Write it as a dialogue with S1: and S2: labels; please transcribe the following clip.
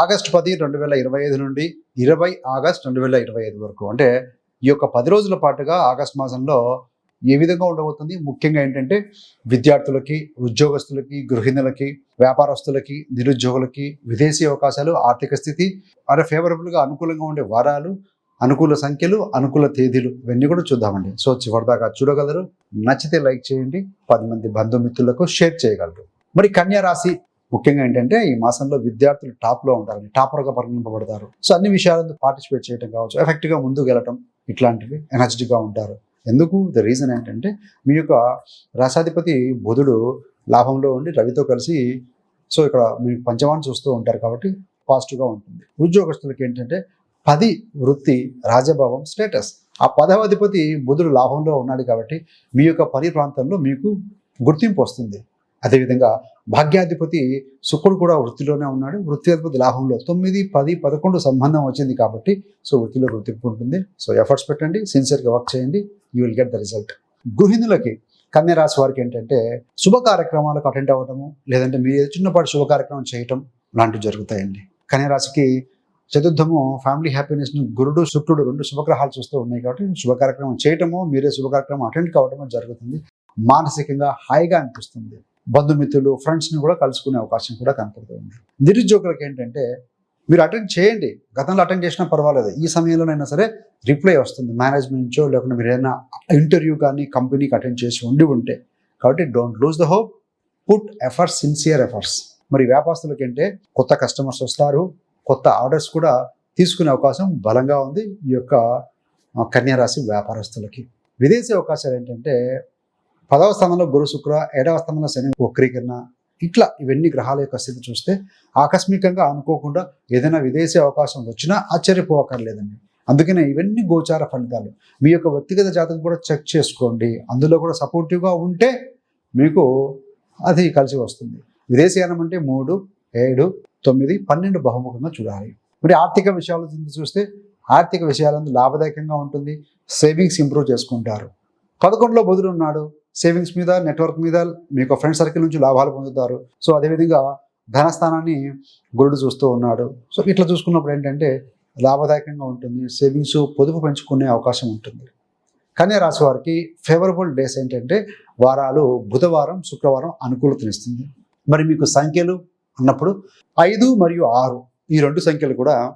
S1: August పది రెండు వేల ఇరవై ఐదు నుండి ఇరవై ఆగస్ట్ రెండు వేల ఇరవై ఐదు వరకు. అంటే ఈ యొక్క పది రోజుల పాటుగా ఆగస్ట్ మాసంలో ఏ విధంగా ఉండబోతుంది? ముఖ్యంగా ఏంటంటే విద్యార్థులకి ఉద్యోగస్తులకి గృహిణులకి వ్యాపారస్తులకి నిరుద్యోగులకి విదేశీ అవకాశాలు ఆర్థిక స్థితి అరే ఫేవరబుల్గా అనుకూలంగా ఉండే వారాలు అనుకూల సంఖ్యలు అనుకూల తేదీలు ఇవన్నీ కూడా చూద్దామండి. సో చివరిదాకా చూడగలరు. నచ్చితే లైక్ చేయండి. పది మంది బంధుమిత్రులకు షేర్ చేయగలరు. మరి కన్యా రాశి ముఖ్యంగా ఏంటంటే ఈ మాసంలో విద్యార్థులు టాప్లో ఉంటారు టాపర్గా పరిగణింపబడతారు. సో అన్ని విషయాలను పార్టిసిపేట్ చేయడం కావచ్చు ఎఫెక్ట్గా ముందుకు వెళ్ళటం ఇట్లాంటివి ఎనర్జెటిక్గా ఉంటారు. ఎందుకు? ద రీజన్ ఏంటంటే మీ యొక్క రాసాధిపతి బుధుడు లాభంలో ఉండి రవితో కలిసి సో ఇక్కడ మీ పంచమాన్ని చూస్తూ ఉంటారు కాబట్టి పాజిటివ్గా ఉంటుంది. ఉద్యోగస్తులకి ఏంటంటే పది వృత్తి రాజభావం స్టేటస్. ఆ పదవ అధిపతి బుధుడు లాభంలో ఉన్నాడు కాబట్టి మీ యొక్క పని ప్రాంతంలో మీకు గుర్తింపు వస్తుంది. అదేవిధంగా భాగ్యాధిపతి శుక్రుడు కూడా వృత్తిలోనే ఉన్నాడు. వృత్తిధిపతి లాభంలో తొమ్మిది పది పదకొండు సంబంధం వచ్చింది కాబట్టి సో వృత్తిలో వృత్తి ఉంటుంది. సో ఎఫర్ట్స్ పెట్టండి సిన్సియర్గా వర్క్ చేయండి you will get the result. గృహిణులకి కన్యరాశి వారికి ఏంటంటే శుభ కార్యక్రమాలకు అటెండ్ అవ్వడము లేదంటే మీరు చిన్నపాటి శుభ కార్యక్రమం చేయటం లాంటివి జరుగుతాయండి. కన్యరాశికి చతుర్థము ఫ్యామిలీ హ్యాపీనెస్ను గురుడు శుక్రుడు రెండు శుభగ్రహాలు చూస్తూ ఉన్నాయి కాబట్టి శుభ కార్యక్రమం చేయటము మీరే శుభ కార్యక్రమం అటెండ్ కావటము జరుగుతుంది. మానసికంగా హాయిగా అనిపిస్తుంది. బంధుమిత్రులు ఫ్రెండ్స్ని కూడా కలుసుకునే అవకాశం కూడా కనపడుతుంది నిరుద్యోగులకు ఏంటంటే మీరు అటెండ్ చేయండి. గతంలో అటెండ్ చేసినా పర్వాలేదు. ఈ సమయంలోనైనా సరే రిప్లై వస్తుంది. మేనేజ్మెంట్ నుంచో లేకుండా మీరు ఏదైనా ఇంటర్వ్యూ కానీ కంపెనీకి అటెండ్ చేసి ఉండి ఉంటే. కాబట్టి don't lose the hope. Put efforts sincere efforts. మరి వ్యాపారస్తులకి అంటే కొత్త కస్టమర్స్ వస్తారు. కొత్త ఆర్డర్స్ కూడా తీసుకునే అవకాశం బలంగా ఉంది ఈ యొక్క కన్యారాశి వ్యాపారస్తులకి. విదేశీ అవకాశాలు ఏంటంటే పదవ స్థానంలో గురు శుక్ర ఏడవ స్థానంలో శని వక్రీకరణ ఇట్లా ఇవన్నీ గ్రహాల యొక్క స్థితి చూస్తే ఆకస్మికంగా అనుకోకుండా ఏదైనా విదేశీ అవకాశం వచ్చినా ఆశ్చర్యపోవక్కర్లేదండి. అందుకనే ఇవన్నీ గోచార ఫలితాలు. మీ యొక్క వ్యక్తిగత జాతకం కూడా చెక్ చేసుకోండి. అందులో కూడా సపోర్టివ్గా ఉంటే మీకు అది కలిసి వస్తుంది. విదేశీయానం అంటే మూడు ఏడు తొమ్మిది పన్నెండు బహుముఖంగా చూడాలి. మరి ఆర్థిక విషయాలు చూస్తే ఆర్థిక విషయాలందు లాభదాయకంగా ఉంటుంది. సేవింగ్స్ ఇంప్రూవ్ చేసుకుంటారు. పదకొండులో బదులు ఉన్నాడు. సేవింగ్స్ మీద నెట్వర్క్ మీద మీకు ఫ్రెండ్ సర్కిల్ నుంచి లాభాలు పొందుతారు. సో అదేవిధంగా ధనస్థానాన్ని గురుడు చూస్తూ ఉన్నాడు. సో ఇట్లా చూసుకున్నప్పుడు ఏంటంటే లాభదాయకంగా ఉంటుంది. సేవింగ్స్ పొదుపు పెంచుకునే అవకాశం ఉంటుంది. కన్యా రాశి వారికి ఫేవరబుల్ డేస్ ఏంటంటే వారాలు బుధవారం శుక్రవారం అనుకూలతనిస్తుంది. మరి మీకు సంఖ్యలు అన్నప్పుడు ఐదు మరియు ఆరు ఈ రెండు సంఖ్యలు కూడా